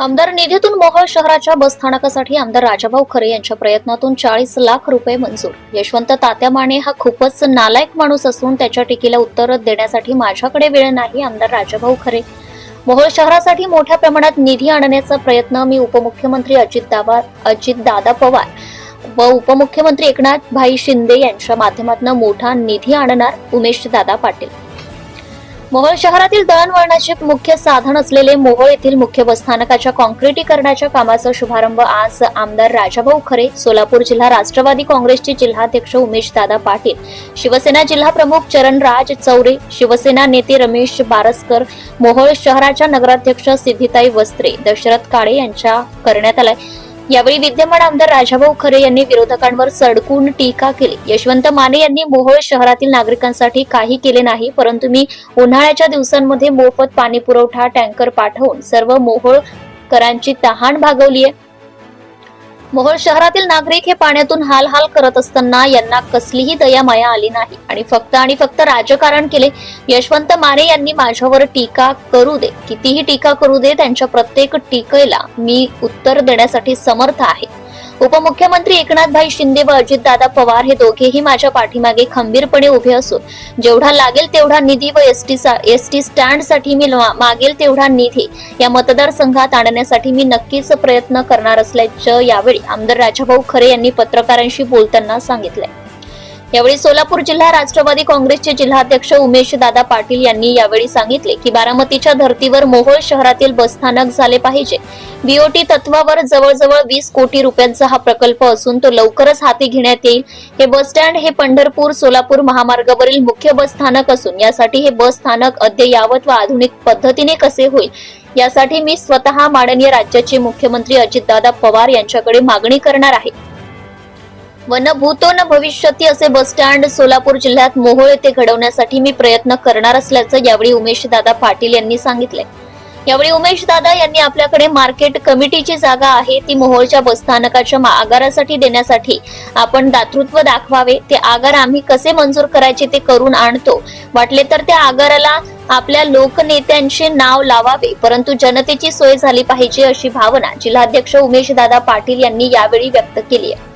आमदार निधीतून मोहोळ शहराच्या बसस्थानकासाठी आमदार राजाभाऊ खरे यांच्या प्रयत्नातून चाळीस लाख रुपये मंजूर. यशवंत तात्या माने हा खूपच नालायक माणूस असून त्याच्या टीकेला उत्तर देण्यासाठी माझ्याकडे वेळ नाही आमदार राजाभाऊ खरे. मोहोळ शहरासाठी मोठ्या प्रमाणात निधी आणण्याचा प्रयत्न मी उपमुख्यमंत्री अजित दावा अजित दादा पवार व उपमुख्यमंत्री एकनाथ भाई शिंदे यांच्या माध्यमातून मोठा निधी आणणार उमेश दादा पाटील. मोहोळ शहरातील दळणवळणाचे मुख्य साधन असलेले मोहोळ येथील मुख्य बसस्थानकाच्या कॉन्क्रिटीकरणाच्या कामाचा शुभारंभ आज आमदार राजाभाऊ खरे सोलापूर जिल्हा राष्ट्रवादी काँग्रेसचे जिल्हाध्यक्ष उमेश दादा पाटील शिवसेना जिल्हा प्रमुख चरणराज चौरे शिवसेना नेते रमेश बारसकर मोहोळ शहराच्या नगराध्यक्ष सिद्धिताई वस्त्रे दशरथ काळे यांच्या करण्यात आलाय. यावेळी विद्यमान आमदार राजाभाऊ खरे यांनी विरोधकांवर सडकून टीका केली. यशवंत माने यांनी मोहोळ शहरातील नागरिकांसाठी काही केले नाही परंतु मी उन्हाळ्याच्या दिवसांमध्ये मोफत पाणी पुरवठा टँकर पाठवून सर्व मोहोळकरांची तहान भागवली आहे मोहोळ शहरातील नागरिक हे पाण्यातून हाल हाल करत असताना यांना कसलीही दया माया आली नाही आणि फक्त आणि फक्त राजकारण केले. यशवंत माने यांनी माझ्यावर टीका करू दे. कितीही टीका करू दे त्यांच्या प्रत्येक टीकेला मी उत्तर देण्यासाठी समर्थ आहे. उपमुख्यमंत्री एकनाथभाई शिंदे व अजितदादा पवार हे दोघेही माझ्या पाठीमागे खंबीरपणे उभे असून जेवढा लागेल तेवढा निधी व एसटी एसटी स्टँडसाठी मी मागेल तेवढा निधी या मतदारसंघात आणण्यासाठी मी नक्कीच प्रयत्न करणार असल्याचं यावेळी आमदार राजाभाऊ खरे यांनी पत्रकारांशी बोलताना सांगितलंय. यावेळी सोलापूर जिल्हा राष्ट्रवादी काँग्रेसचे जिल्हाध्यक्ष उमेश दादा पाटील यांनी यावेळी सांगितले की बारामतीच्या धर्तीवर मोहोळ शहरातील बसस्थानक झाले पाहिजे. बीओटी तत्वावर जवळजवळ वीस कोटी रुपयांचा हा प्रकल्प असून तो लवकरच हाती घेण्यात येईल. हे बस स्टँड हे पंढरपूर सोलापूर महामार्गावरील मुख्य बस स्थानक असून यासाठी हे बस स्थानक अद्ययावत व आधुनिक पद्धतीने कसे होईल? यासाठी मी स्वतः माननीय राज्याचे मुख्यमंत्री अजितदादा पवार यांच्याकडे मागणी करणार आहे. व न भूतो न भविष्यती असे बस स्टँड सोलापूर जिल्ह्यात मोहोळ येथे घडवण्यासाठी मी प्रयत्न करणार असल्याचं यावेळी उमेश दादा पाटील यांनी सांगितले यावेळी उमेश दादा यांनी आपल्याकडे मार्केट कमिटीची जागा आहे ती मोहोळच्या बसस्थानकाच्या मा- आगारासाठी देण्यासाठी आपण दातृत्व दाखवावे ते आगार आम्ही कसे मंजूर करायचे ते करून आणतो. वाटले तर त्या आगाराला आपल्या लोकनेत्यांचे नाव लावावे परंतु जनतेची सोय झाली पाहिजे अशी भावना जिल्हाध्यक्ष उमेश दादा पाटील यांनी यावेळी व्यक्त केली आहे.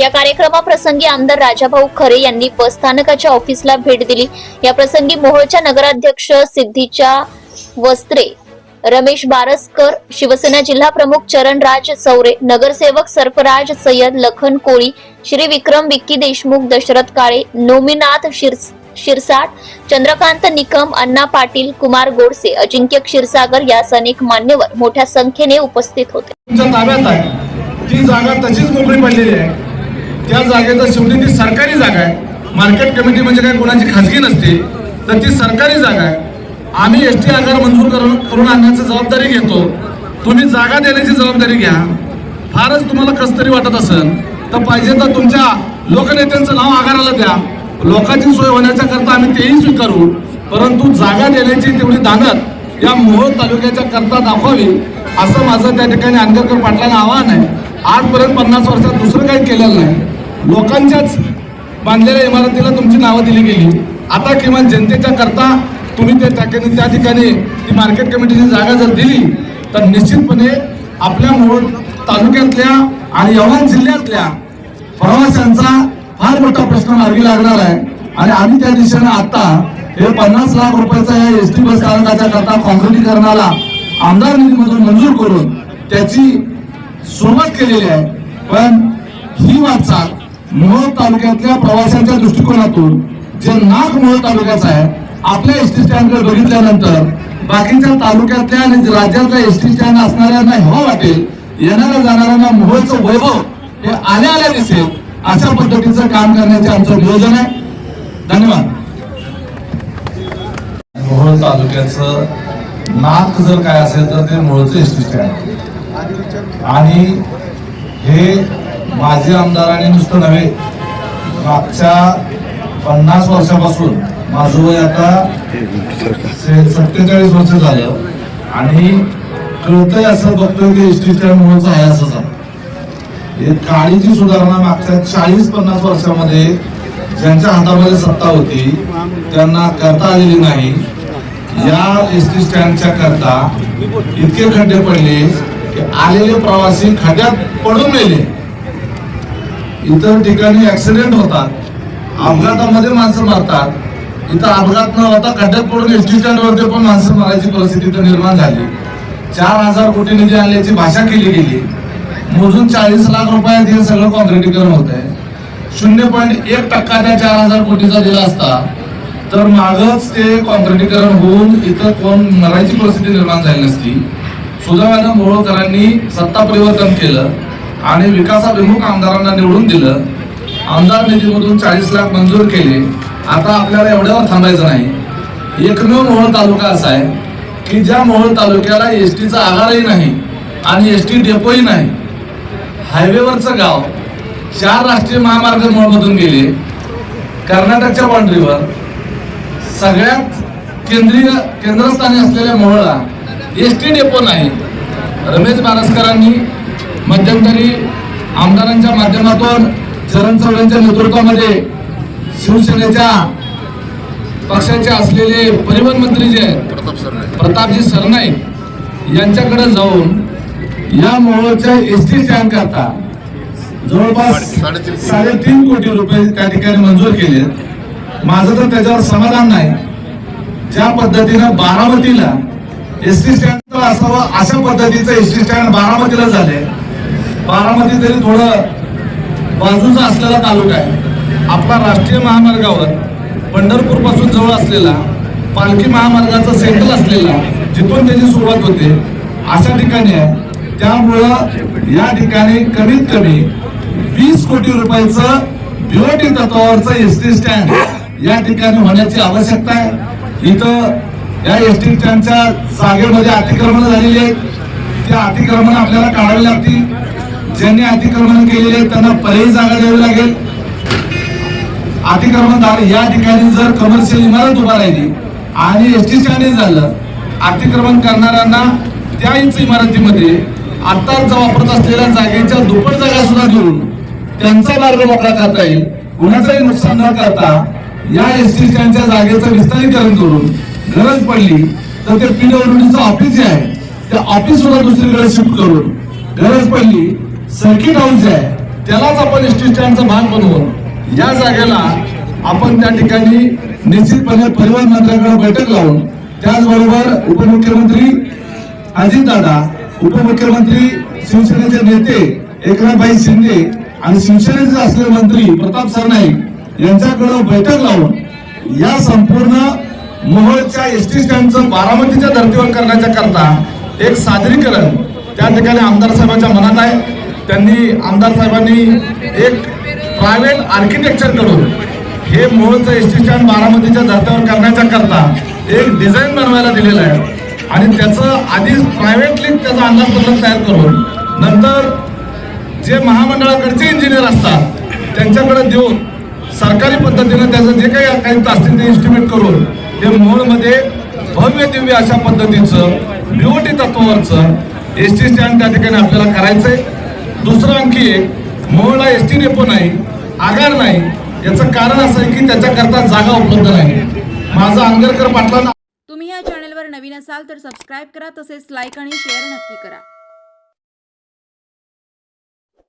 या कार्यक्रमाप्रसंगी आमदार राजाभाऊ खरे यांनी बसस्थानकाच्या ऑफिसला भेट दिली. या प्रसंगी मोहोळच्या नगराध्यक्ष सिद्धीच्या वस्त्रे रमेश बारसकर शिवसेना जिल्हा प्रमुख चरणराज चौरे नगरसेवक सर्फराज सय्यद लखन कोळी श्री विक्रम विक्की देशमुख दशरथ काळे नोमीनाथ शिरस शिरसाट चंद्रकांत निकम अण्णा पाटील कुमार गोडसे अजिंक्य क्षीरसागर यास अनेक मान्यवर मोठ्या संख्येने उपस्थित होते. ती जागा तशीच मोकळी पडलेली आहे. त्या जागेचं शेवटी ती सरकारी जागा आहे. मार्केट कमिटी म्हणजे काय कोणाची खाजगी नसते तर ती सरकारी जागा आहे. आम्ही एस टी आगार मंजूर करून करून आणण्याची जबाबदारी घेतो. तुम्ही जागा देण्याची जबाबदारी घ्या. फारच तुम्हाला कस तरी वाटत असेल तर पाहिजे तर तुमच्या लोकनेत्यांचं नाव आगाराला द्या. लोकांची सोय होण्याच्या करता आम्ही तेही स्वीकारू. परंतु जागा देण्याची तेवढी दानत या मोहोळ तालुक्याच्या करता दाखवावी असं माझं त्या ठिकाणी आंबेडकर पाटलांना आव्हान आहे. आजपर्यंत पन्नास वर्षात दुसरं काही केलेलं नाही. लोकांच्याच बांधलेल्या इमारतीला तुमची नावं दिली गेली. आता किमान जनतेच्या करता तुम्ही त्या ठिकाणी त्या ठिकाणी ती मार्केट कमिटीची जागा जर दिली तर निश्चितपणे आपल्या मोहोळ तालुक्यातल्या आणि यवतमाळ जिल्ह्यातल्या प्रवाशांचा फार मोठा प्रश्न मार्गी लागणार आहे. आणि आम्ही त्या दिशेनं आता हे पन्नास लाख रुपयाचा या एस टी बस स्थानकाच्या करता काँक्रिटीकरणाला आमदार निधीमधून मंजूर करून त्याची सुरुवात केलेली आहे. पण ही वाटचाल मोहोळ तालुक्यातल्या प्रवाशांच्या दृष्टिकोनातून जे नाक मोहोळ तालुक्याचं आहे आपल्या एस टी स्टँडकडे बघितल्यानंतर बाकीच्या तालुक्यातल्या आणि राज्यातल्या एस टी स्टँड असणाऱ्यांना हो वाटेल येणाऱ्या जाणाऱ्यांना मोहोळचं वैभव हे आल्या आल्या दिसेल अशा पद्धतीचं काम करण्याचे आमचं नियोजन आहे. धन्यवाद. मोहोळ तालुक्याचं नाक जर काय असेल तर ते मोहोळचं एस टी स्टँड. आणि हे माजी आमदाराने नुसतं नव्हे मागच्या पन्नास वर्षापासून माझं वय आता सत्तेचाळीस वर्ष झालं आणि कळतंय असं बघतोय की एस टी स्टँड आहे असं झालं काळीची सुधारणा मागच्या चाळीस पन्नास वर्षामध्ये ज्यांच्या हातामध्ये सत्ता होती त्यांना करता आलेली नाही. या एस टी स्टँडच्या करता इतके खड्डे पडले की आलेले प्रवासी खड्यात पडून गेले इतर ठिकाणी ऍक्सिडेंट होतात. अपघातामध्ये माणसं मारतात. इथं अपघात न होता खड्ड्यात पडून एस टी स्टँडवरती पण माणसं मरायची परिस्थिती इथं निर्माण झाली. चार हजार कोटी निधी आणल्याची भाषा केली गेली. मोजून चाळीस लाख रुपयात हे सगळं कॉन्क्रिटीकरण होत आहे शून्य पॉईंट एक टक्का त्या चार हजार कोटीचा दिला असता तर मागच ते कॉन्क्रिटीकरण होऊन इथं कोण मरायची परिस्थिती निर्माण झाली नसती. सुदैवानं मोहोळकरांनी सत्ता परिवर्तन केलं. आणि विकासाभिमुख आमदारांना निवडून दिलं. आमदार निधीमधून चाळीस लाख मंजूर केले. आता आपल्याला एवढ्यावर थांबायचं नाही. एकमेव मोहोळ तालुका असा आहे की ज्या मोहोळ तालुक्याला एस टीचा आगारही नाही आणि एस टी डेपोही नाही. हायवेवरचं गाव चार राष्ट्रीय महामार्ग मोहोळमधून गेले. कर्नाटकच्या बाउंड्रीवर सगळ्यात केंद्रीय केंद्रस्थानी असलेल्या मोहळा एस टी डेपो नाही. रमेश बारसकरांनी मध्यंतरी आमदारांच्या माध्यमातून चरण चौधरींच्या नेतृत्वामध्ये शिवसेनेच्या पक्षाचे असलेले परिवहन मंत्री जे आहेत प्रतापजी सरनाईक यांच्याकडे जाऊन या मोहोळच्या एस टी स्टँड करता. जवळपास साडेतीन कोटी रुपये. त्या ठिकाणी मंजूर केले. माझं तर त्याच्यावर समाधान नाही. ज्या पद्धतीनं बारामतीला एस टी स्टँड असावं अशा पद्धतीचं एस टी स्टँड बारामतीला झालंय बारामती तरी थोडं बाजूचा असलेला तालुका आहे. आपला राष्ट्रीय महामार्गावर पंढरपूरपासून जवळ असलेला पालखी महामार्गाचा सेंट्रल असलेला जिथून त्याची सुरुवात होते अशा ठिकाणी आहे. त्यामुळं या ठिकाणी कमीत कमी वीस कोटी रुपयाचं बीओटी तत्वावरचं एस टी स्टँड या ठिकाणी होण्याची आवश्यकता आहे. इथं या एस टी स्टँडच्या जागेमध्ये अतिक्रमण झालेली आहेत. त्या अतिक्रमण आपल्याला काढावी लागतील. ज्यांनी अतिक्रमण केलेले त्यांना पर्यायी जागा द्यावी लागेल. अतिक्रमणदार या ठिकाणी जर कमर्शियल इमारत उभा राहिली आणि एस टी स्टँड झालं अतिक्रमण करणाऱ्यांना त्या इंच इमारतीमध्ये आत्ताच वापरत असलेल्या जागेच्या दुप्पट जागा सुद्धा घेऊन त्यांचा मार्ग मोकळा करता येईल. कुणाचंही नुकसान न करता या एस टी स्टँडच्या जागेचं विस्तारीकरण करून गरज पडली तर ते पीडब्ल्यूडीचं ऑफिस जे आहे त्या ऑफिस सुद्धा दुसरीकडे शिफ्ट करून गरज पडली सर्किट हाऊस जे आहे. त्यालाच आपण एस टी स्टँडचा भाग बनवून या जागेला आपण त्या ठिकाणी निश्चितपणे परिवहन मंत्र्यांकडे बैठक लावून त्याचबरोबर उपमुख्यमंत्री अजितदादा उपमुख्यमंत्री शिवसेनेचे नेते एकनाथभाई शिंदे आणि शिवसेनेचे असलेले मंत्री प्रताप सरनाईक यांच्याकडे बैठक लावून या संपूर्ण मोहोळच्या एस टी स्टँडचं बारामतीच्या धर्तीवर करण्याच्या करता एक सादरीकरण त्या ठिकाणी आमदार साहेबांच्या मनात आहे. त्यांनी आमदार साहेबांनी एक प्रायव्हेट आर्किटेक्चरकडून हे मूळचं एस टी स्टँड बारामतीच्या धर्त्यावर करण्याच्या करता एक डिझाईन बनवायला दिलेलं आहे. आणि त्याचं आधीच प्रायव्हेटली त्याचं अंदाजपत्रक तयार करून नंतर जे महामंडळाकडचे इंजिनियर असतात त्यांच्याकडे देऊन सरकारी पद्धतीनं त्याचं जे काही काही असतील ते इस्टिमेट करून ते मूळमध्ये भव्य दिव्य अशा पद्धतीचं ब्युटी तत्वावरचं एस टी स्टँड त्या ठिकाणी आपल्याला करायचं आहे दुसरं आणखी एक मोहोळला एस टी डेपो नाही आगार नाही. याचं कारण असं आहे की त्याच्याकरता जागा उपलब्ध नाही. माझा आंगरकर पाटलांना तुम्ही या चॅनलवर नवीन असाल तर सबस्क्राईब करा तसेच लाईक आणि शेअर नक्की करा.